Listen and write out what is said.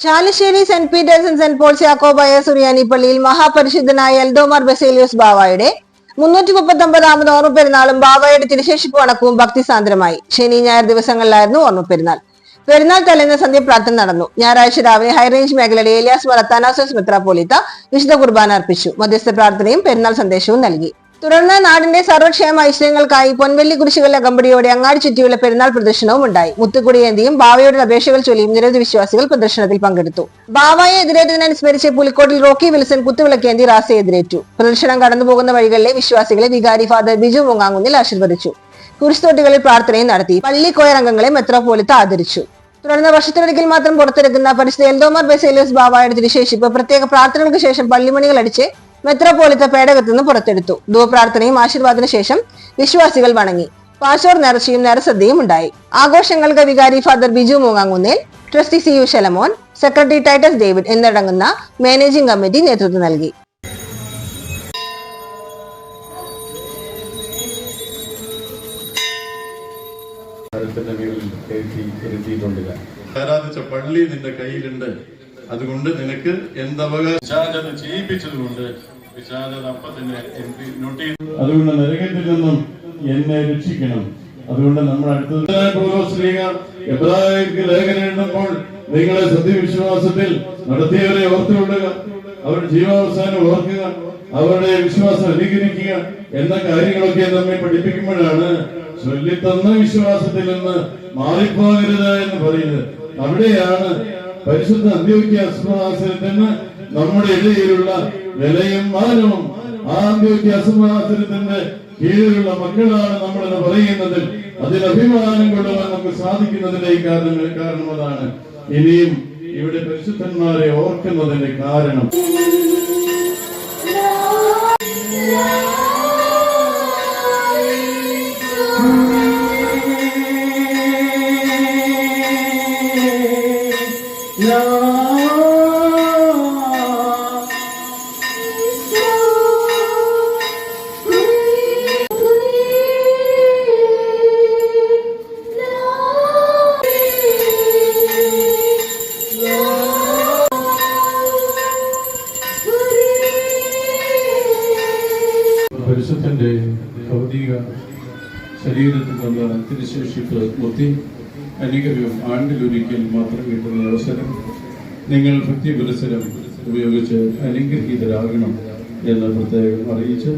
Chalissery saint Peterson saint Paul's Yakobaya Suriyani പള്ളിയിൽ മഹാപരിശുദ്ധനായ എൽദോമാർ ബസേലിയോസ് ബാവായുടെ മുന്നൂറ്റി മുപ്പത്തി ഒമ്പതാമത് ഓർമ്മപ്പെരുന്നാളും ബാവായുടെ തിരുശേഷിപ്പ് വണക്കവും ഭക്തിസാന്ദ്രമായി. ശനി ഞായർ ദിവസങ്ങളിലായിരുന്നു ഓർമ്മപ്പെരുന്നാൾ. പെരുന്നാൾ തലേന്ന് സന്ധ്യ പ്രാർത്ഥന നടന്നു. ഞായറാഴ്ച രാവിലെ ഹൈറേഞ്ച് മേഖലയിലെ ഏലിയാസ് വളത്താനാസോസ് മെത്രാപോലിത്ത വിശുദ്ധ കുർബാന അർപ്പിച്ചു. മധ്യസ്ഥ പ്രാർത്ഥനയും പെരുന്നാൾ സന്ദേശവും നൽകി. തുടർന്ന് നാടിന്റെ സർവക്ഷേമ ഐശ്വര്യങ്ങൾക്കായി പൊൻവെള്ളി കുരിശുകളുടെ കമ്പടിയോടെ അങ്ങാടി ചുറ്റിയുള്ള പെരുന്നാൾ പ്രദർശനവും ഉണ്ടായി മുത്തുക്കുടിയേന്തിയും ബാവയുടെ അപേക്ഷകൾ ചൊല്ലിയും നിരവധി വിശ്വാസികൾ പ്രദർശനത്തിൽ പങ്കെടുത്തു. ബാവയെ എതിരേറ്റതിനനുസ്മരിച്ച് പുലിക്കോട്ടിൽ റോക്കി വിൽസൺ കുത്തുവിളക്കേന്തി റാസയെ എതിരേറ്റു. പ്രദർശനം കടന്നുപോകുന്ന വഴികളിലെ വിശ്വാസികളെ വികാരി ഫാദർ ബിജു മുങ്ങാങ്കുന്നിൽ ആശീർവദിച്ചു. കുരിശുതൊട്ടികളിൽ പ്രാർത്ഥനയും നടത്തി പള്ളി കോയറംഗങ്ങളെ മെത്രോപോലിത്ത ആദരിച്ചു. തുടർന്ന് വർഷത്തിലൊരിക്കൽ മാത്രം പുറത്തിറക്കുന്ന പരിശുദ്ധ എൽദോമാർ ബെസേലിയസ് ബാബായുടെ തിരുശേഷിപ്പ് പ്രത്യേക പ്രാർത്ഥനകൾക്ക് ശേഷം പള്ളിമണികൾ അടിച്ച് മെത്രോപോലിത്ത പേടകത്തിൽ നിന്ന് പുറത്തെടുത്തു. ധൂപ്രാർത്ഥനയും ആശീർവാദത്തിന് ശേഷം വിശ്വാസികൾ വണങ്ങി. പാശോർ നേർച്ചയും നേരസദ്യയും ഉണ്ടായി. ആഘോഷങ്ങൾക്ക് വികാരി father Biju Moongamkunnel trustee C U Shalamon secretary Titus David എന്നടങ്ങുന്ന managing committee നേതൃത്വം നൽകി. ആരാധിച്ച പള്ളി നിന്റെ കയ്യിലുണ്ട്. അതുകൊണ്ട് നിനക്ക് എന്തവകാശം? പിശാചത അതുകൊണ്ട് നരകത്തിൽ നിന്നും എന്നെ രക്ഷിക്കണം. അതുകൊണ്ട് നമ്മൾ അടുത്തത് ലേഖനം എഴുതുമ്പോൾ നിങ്ങളെ സത്യവിശ്വാസത്തിൽ നടത്തിയവരെ ഓർത്തുകൊള്ളുക അവരുടെ ജീവാവസാനം ഓർക്കുക അവരുടെ വിശ്വാസം അനുകരിക്കുക എന്ന കാര്യങ്ങളൊക്കെ നമ്മെ പഠിപ്പിക്കുമ്പോഴാണ് ചൊല്ലിത്തന്ന വിശ്വാസത്തിൽ നിന്ന് മാറിപ്പോകരുത് എന്ന് പറയുന്നത്. അവിടെയാണ് പരിശുദ്ധ അന്ത്യോക്യ അസുഖാസനത്തിന് നമ്മുടെ ഇടയിലുള്ള വിലയും മാനവും ആ അന്ത്യോക്യ അസുഖാസനത്തിന്റെ കീഴിലുള്ള മക്കളാണ് നമ്മളെന്ന് പറയുന്നതിൽ അതിൽ അഭിമാനം കൊള്ളുവാൻ നമുക്ക് സാധിക്കുന്നതിന്റെ കാരണം അതാണ് ഇനിയും ഇവിടെ പരിശുദ്ധന്മാരെ ഓർക്കുന്നതിന്റെ കാരണം. പരിശുദ്ധന്റെ ഭൗതിക ശരീരത്തിൽ നിന്ന് തിരുശേഷിപ്പ് മുത്തി അനുഗ്രഹം ആണ്ടിലൊരിക്കൽ മാത്രം കിട്ടുന്ന അവസരം നിങ്ങൾ ഭക്തി പുരസരം ഉപയോഗിച്ച് അനുഗ്രഹീതരാകണം എന്ന് പ്രത്യേകം അറിയിച്ച്